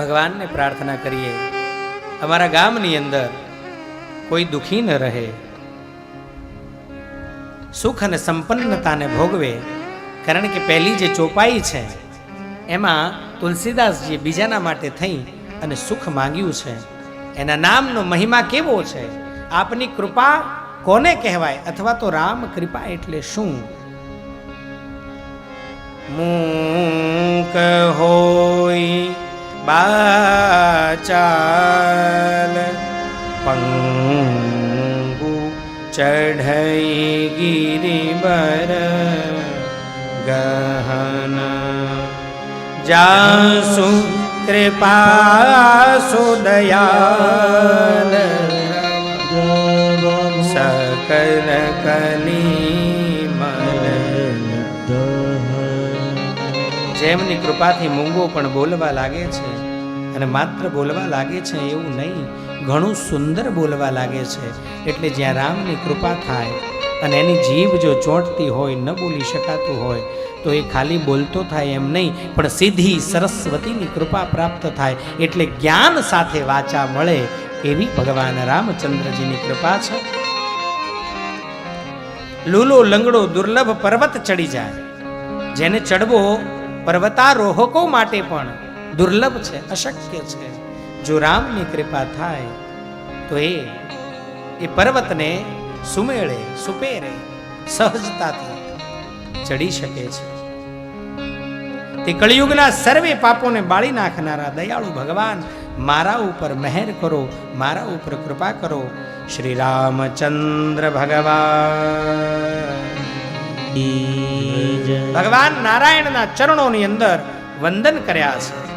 ભગવાનને પ્રાર્થના કરીએ. અમારા ગામની અંદર કોઈ દુઃખી ન રહે. સુખ અને સંપન્નતાને ભોગવે. કારણ કે પહેલી જે ચોપાઈ છે, એમાં તુલસીદાસજી બીજાના માટે થઈ અને સુખ માંગ્યું છે. એના નામનો મહિમા કેવો છે? આપની કૃપા કોને કહેવાય? અથવા તો રામ કૃપા એટલે શું? બાચાલ પંગુ ચઢઈ ગિરિબર ગહન. જાસુ કૃપા સુદયાલ સકલ કલી મલ જેમની કૃપાથી મૂંગો પણ બોલવા લાગે છે અને માત્ર બોલવા લાગે છે એવું નહીં, ઘણું સુંદર બોલવા લાગે છે. એટલે જ્યાં રામની કૃપા થાય અને એની જીભ જો ચોંટતી હોય, ન બોલી શકાતું હોય, તો એ ખાલી બોલતો થાય એમ નહીં, પણ સીધી સરસ્વતીની કૃપા પ્રાપ્ત થાય એટલે જ્ઞાન સાથે વાચા મળે એવી ભગવાન રામચંદ્રજીની કૃપા છે. લૂલો લંગડો દુર્લભ પર્વત ચડી જાય. જેને ચડવો પર્વતારોહકો માટે પણ દુર્લભ છે, અશક્ય છે. જો રામની કૃપા થાય, તો એ એ પર્વતને સુમેળે, સુપેરે, સહજતાથી ચડી શકે છે. તે કળિયુગના સર્વે પાપોને બાળી નાખનારા દયાળુ ભગવાન, મારા ઉપર મહેર કરો, મારા ઉપર કૃપા કરો. શ્રી રામચંદ્ર ભગવાન. ભગવાન નારાયણના ચરણોની અંદર વંદન કર્યા છે